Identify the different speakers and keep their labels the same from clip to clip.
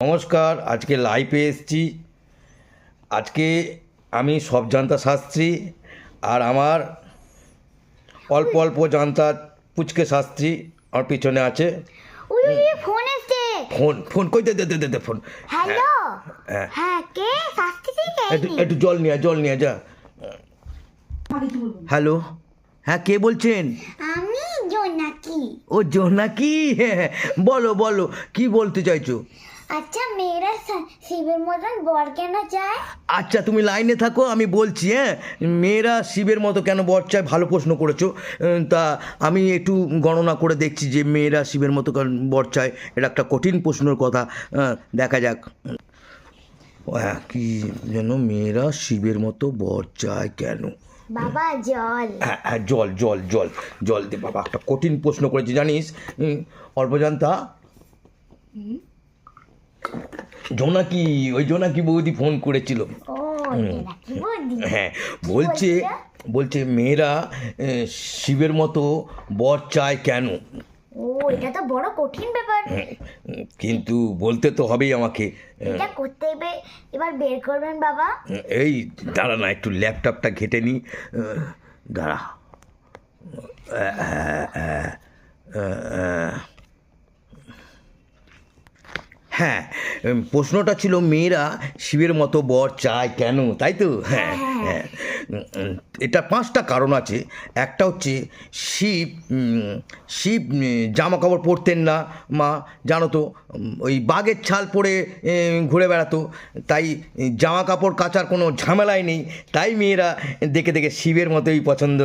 Speaker 1: নমস্কার আজকে লাইভে এসেছি। আজকে আমি সব জানতা শাস্ত্রী আর আমার অল্প অল্প জানতা পুচকে শাস্ত্রী আমার পিছনে আছে।
Speaker 2: ফোন
Speaker 1: ফোন ফোন কই দে দে দে ফোন।
Speaker 2: হ্যালো?
Speaker 1: হ্যাঁ।
Speaker 2: হ্যাঁ। কে? শাস্তি থেকে
Speaker 1: একটু একটু জল নিয়ে জল নিয়ে যা। হ্যালো? হ্যাঁ কে বলছেন?
Speaker 2: আমি জোনাকি।
Speaker 1: ও জোনাকি? হ্যাঁ। বলো বলো কি বলতে চাইছো?
Speaker 2: আচ্ছা মেয়েরা শিবের মতন বর কেন চায়?
Speaker 1: আচ্ছা তুমি লাইনে থাকো আমি বলছি হ্যাঁ? মেয়েরা শিবের মতো কেন বর চায় ভালো প্রশ্ন করেছ। তা আমি একটু গণনা করে দেখছি যে মেয়েরা শিবের মতো কেন বর চায় এটা একটা কঠিন প্রশ্নের কথা। দেখা যাক। হ্যাঁ কি যেন মেয়েরা শিবের মতো বর চায় কেন?
Speaker 2: বাবা জল।
Speaker 1: হ্যাঁ হ্যাঁ জল জল জল জল দে বাবা একটা কঠিন প্রশ্ন করেছি জানিস? অল্প জানতা জোনাকি ওই জোনাকি বৌদি ফোন করেছিল। হ্যাঁ বলছে বলছে? মেয়েরা শিবের মতো বর চায় কেন?
Speaker 2: ও এটা তো বড় কঠিন ব্যাপার।
Speaker 1: কিন্তু বলতে তো হবেই আমাকে।
Speaker 2: এটা করতে হবে। এবার বের করবেন বাবা।
Speaker 1: এই দাঁড়া না একটু ল্যাপটপটা ঘেটে নি। দাঁড়া। হ্যাঁ প্রশ্নটা ছিল মেয়েরা শিবের মতো বর চায় কেন? তাই তো? হ্যাঁ হ্যাঁ উম, উম, এটা পাঁচটা কারণ আছে। একটা হচ্ছে শিব শিব জামা কাপড় পরতেন না। মা জানো তো ওই বাঘের ছাল পরে ঘুরে বেড়াতো। তাই জামা কাপড় কাচার কোনো ঝামেলাই নেই। তাই মেয়েরা দেখে দেখে শিবের মতোই পছন্দ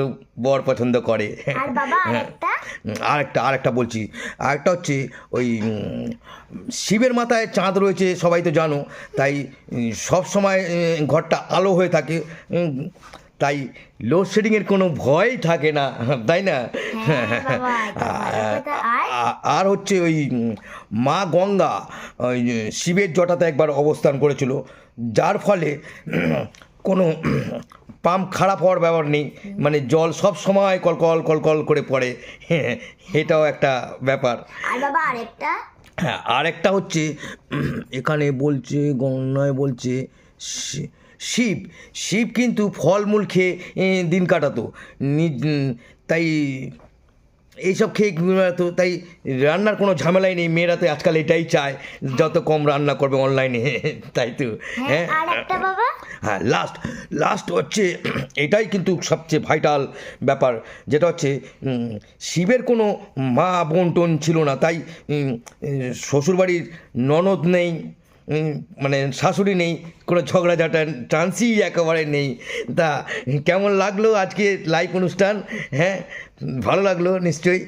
Speaker 1: বর পছন্দ করে।
Speaker 2: আর বাবা
Speaker 1: হ্যাঁ।
Speaker 2: আরেকটা
Speaker 1: আরেকটা বলছি। আরেকটা হচ্ছে ওই শিবের মাথায় চাঁদ রয়েছে সবাই তো জানো। তাই সব সময় ঘরটা আলো হয়ে থাকে। তাই লোডশেডিংয়ের কোনো ভয় থাকে না তাই না?
Speaker 2: হ্যাঁ। আর?
Speaker 1: হচ্ছে ওই মা গঙ্গা ওই শিবের জটাতে একবার অবস্থান করেছিল। যার ফলে কোনো পাম্প খারাপ হওয়ার ব্যাপার নেই। মানে জল সব সময় কলকল কলকল করে পড়ে। হ্যাঁ এটাও একটা ব্যাপার।
Speaker 2: আর বাবা আরেকটা?
Speaker 1: হ্যাঁ আরেকটা হচ্ছে এখানে বলছে গণনায় বলছে শিব। শিব কিন্তু ফলমূল খেয়ে দিন কাটাতো। তাই এইসব খেয়ে তো? তাই রান্নার কোনো ঝামেলাই নেই মেয়েরা তো আজকাল এটাই চায় যত কম রান্না করবে অনলাইনে তাই তো?
Speaker 2: হ্যাঁ একটা বাবা?
Speaker 1: হ্যাঁ লাস্ট লাস্ট হচ্ছে এটাই কিন্তু সবচেয়ে ভাইটাল ব্যাপার যেটা হচ্ছে শিবের কোনো মা বোন টোন ছিল না তাই শ্বশুরবাড়ির ননদ নেই মানে শাশুড়ি নেই, কোনো ঝগড়াঝাটা চান্সই একেবারে নেই। তা কেমন লাগল আজকে লাইভ অনুষ্ঠান? হ্যাঁ ভালো লাগল নিশ্চয়ই।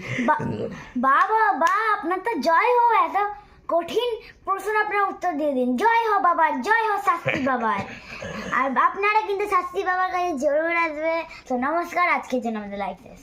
Speaker 2: বাবা, বা, আপনার তো জয় হো এত কঠিন প্রশ্ন আপনার উত্তর দিয়ে দিন। জয় হো বাবা, জয় হো শাস্তি বাবার আর আপনারা কিন্তু শাস্তি বাবার কাছে জরুর আসবে। তো নমস্কার, আজকের জন্য আমাদের শেষ।